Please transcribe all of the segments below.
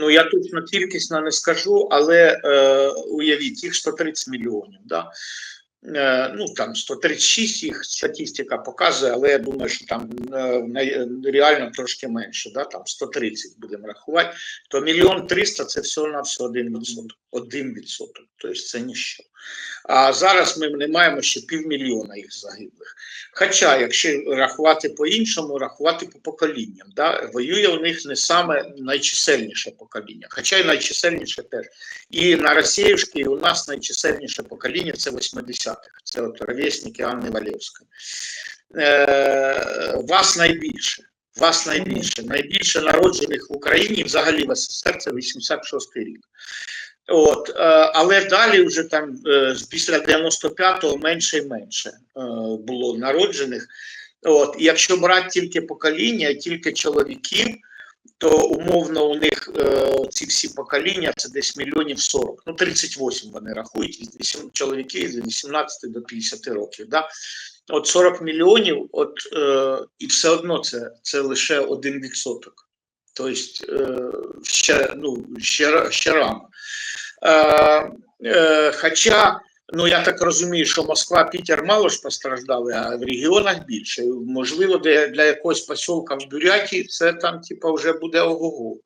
Ну я точно кількісно не скажу, але е, уявіть, їх 130 мільйонів. Да? Е, ну там 136 їх статистика показує, але я думаю, що там е, реально трошки менше, да? там 130 будемо рахувати, то мільйон 300 це всього на все один відсоток. Один відсоток, тобто це ніщо. А зараз ми не маємо ще півмільйона їх загиблих. Хоча, якщо рахувати по-іншому, рахувати по поколінням, да? воює у них не саме найчисельніше покоління, хоча й найчисельніше теж. І на Росіївській у нас найчисельніше покоління це 80-х. Це от ровесники Анни Валєвської. Е, вас найбільше. Вас найбільше. Найбільше народжених в Україні, взагалі в СССР, це 86-й рік. От, е, але далі вже там е, після 95-го менше і менше е, було народжених. От, якщо брати тільки покоління, тільки чоловіків, то умовно у них е, ці всі покоління це десь мільйонів 40, ну 38 вони рахують, із 8 чоловіків з 18 до 50 років. Да? От 40 мільйонів, от, е, і все одно це, це лише один відсоток. Тобто е, ще, ну, ще, ще рано. Е, е, хоча, ну я так розумію, що Москва, Пітер мало ж постраждали, а в регіонах більше. Можливо, для, для якогось посілка в Бурятії це там, типа, вже буде ого-го.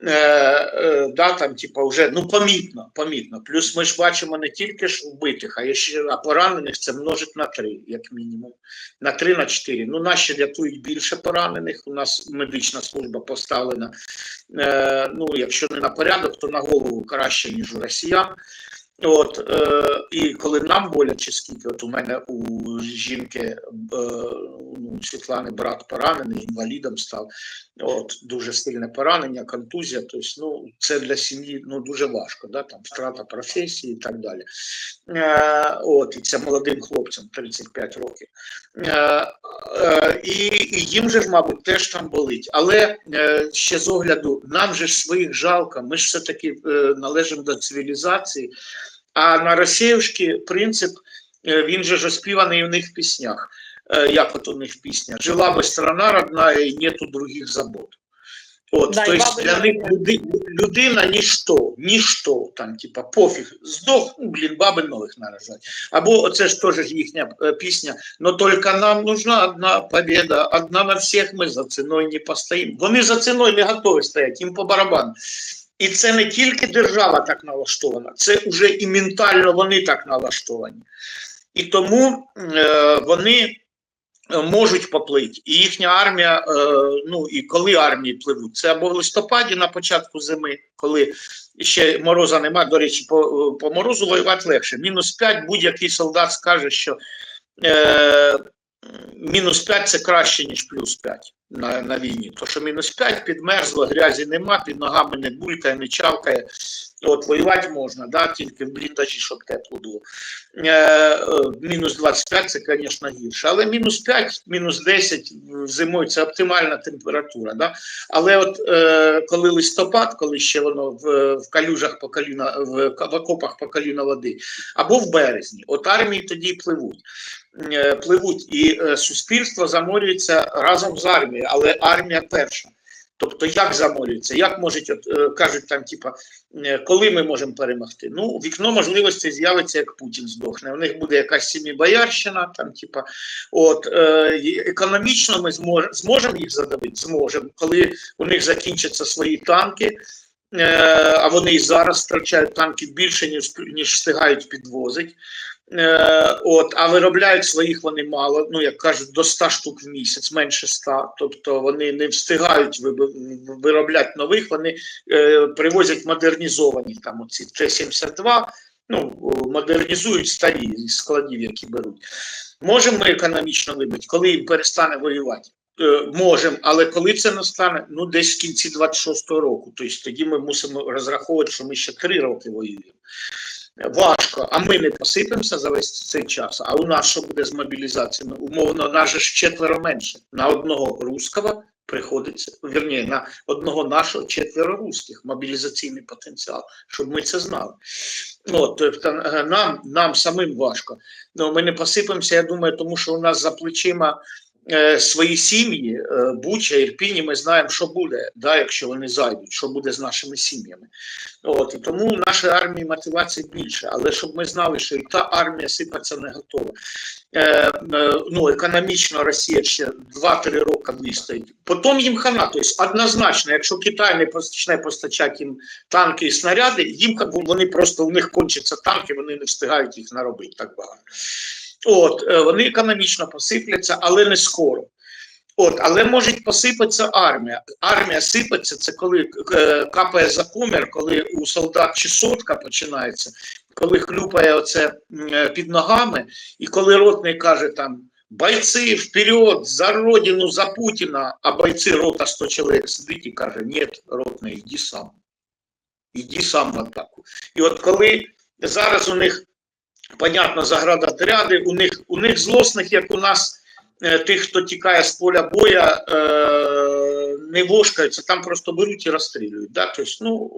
Е, е, да, там, типа, вже ну помітно, помітно. Плюс ми ж бачимо не тільки ж вбитих, а є ще а поранених це множить на три, як мінімум. На три, на чотири. Ну, наші рятують більше поранених. У нас медична служба поставлена. Е, ну, якщо не на порядок, то на голову краще, ніж у росіян. От, е, і коли нам боляче, скільки от у мене у жінки е, ну, Світлани брат поранений, інвалідом став. От, дуже сильне поранення, контузія. Тобто, ну, це для сім'ї ну, дуже важко, да, там, втрата професії і так далі. Е, от, і це молодим хлопцям 35 років. Е, е, і, їм же ж, мабуть, теж там болить. Але е, ще з огляду, нам же ж своїх жалко, ми ж все-таки е, належимо до цивілізації. А на Росіївський принцип, е, він же ж оспіваний у них в піснях. Е, Як от у них в піснях? Жила би страна родна і нету других забот. От, Да, тобто для них люди, людина ніщо, ніщо, там, типа, пофіг, здох, ну, блін, баби нових наражать. Або оце ж теж їхня е, пісня, но тільки нам нужна одна победа, одна на всіх ми за ціною не постоїмо. Вони за ціною не готові стоять, їм по барабану. І це не тільки держава так налаштована, це вже і ментально вони так налаштовані. І тому е, вони е, можуть поплити. І їхня армія, е, ну і коли армії пливуть, це або в листопаді на початку зими, коли ще мороза немає. До речі, по, по морозу воювати легше. Мінус 5 будь-який солдат скаже, що е, мінус 5 це краще, ніж плюс 5 на, на війні. То що мінус 5 підмерзло, грязі нема, під ногами не булькає, не чавкає. От воювати можна, да, тільки в бліндажі, щоб тепло було. Е, е, мінус 25 це, звісно, гірше. Але мінус 5, мінус 10 зимою це оптимальна температура. Да? Але от е, коли листопад, коли ще воно в, в калюжах по коліна, в, в окопах по коліна води, або в березні, от армії тоді пливуть. Е, пливуть, і суспільство заморюється разом з армією, але армія перша. Тобто, як заморюється, як можуть, от, е, кажуть там, типа, е, коли ми можемо перемогти? Ну, вікно можливості з'явиться, як Путін здохне. У них буде якась сімібоярщина, там, типа, от, е, економічно ми змож, зможемо їх задавити? Зможемо. Коли у них закінчаться свої танки, а вони і зараз втрачають танків більше, ніж, ніж встигають підвозити. Е, от, а виробляють своїх вони мало, ну як кажуть, до 100 штук в місяць, менше 100. Тобто вони не встигають виробляти нових, вони е, привозять модернізовані там оці Т-72, ну, модернізують старі складів, які беруть. Можемо ми економічно вибити, коли їм перестане воювати? Е, Можемо, але коли це настане? Ну, десь в кінці 26-го року. Тобто тоді ми мусимо розраховувати, що ми ще три роки воюємо. Важко, а ми не посипемося за весь цей час. А у нас що буде з мобілізаціями? Умовно, нас же четверо менше. На одного русского приходиться, вірні, на одного нашого четверо русських мобілізаційний потенціал, щоб ми це знали. От, тобто, нам, нам самим важко. Ну, ми не посипемося, я думаю, тому що у нас за плечима свої сім'ї, е, Буча, Ірпіні, ми знаємо, що буде, да, якщо вони зайдуть, що буде з нашими сім'ями. От, і тому нашій армії мотивації більше, але щоб ми знали, що і та армія сипаться не готова. Е, е, ну, економічно Росія ще 2-3 роки вистоїть. Потім їм хана. Тобто однозначно, якщо Китай не почне постачати їм танки і снаряди, їм вони просто у них кончаться танки, вони не встигають їх наробити так багато. От, е, вони економічно посипляться, але не скоро. От, але може посипатися армія. Армія сипеться, це коли е, капає за комір, коли у солдат чесотка починається, коли хлюпає оце е, під ногами, і коли ротний каже там бойці вперед, за родину, за Путіна, а бойці рота 100 чоловік сидить і каже, ні, ротний, йди сам. Іди сам в атаку. І от коли зараз у них, понятно, заградотряди, у них, у них злосних, як у нас, е, тих, хто тікає з поля боя, е, не вошкаються, там просто беруть і розстрілюють. Да? Тобто, ну,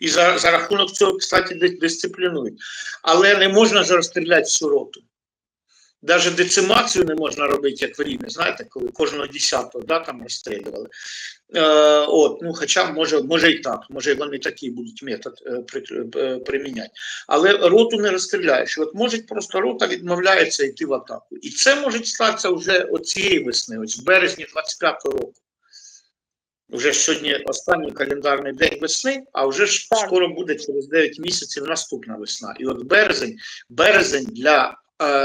і за, за рахунок цього, кстати, дис- дисциплінують. Але не можна ж розстріляти всю роту. Навіть децимацію не можна робити, як в Рімі, знаєте, коли кожного десятого да, там розстрілювали. Е, от, ну, хоча може, може і так, може вони такий будуть метод е, при, е, приміняти. Але роту не розстріляєш. От може просто рота відмовляється йти в атаку. І це може статися вже цієї весни, ось в березні 25-го року. Вже сьогодні останній календарний день весни, а вже ж скоро буде через 9 місяців наступна весна. І от березень, березень для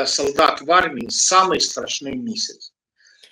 солдат в армії самий страшний місяць.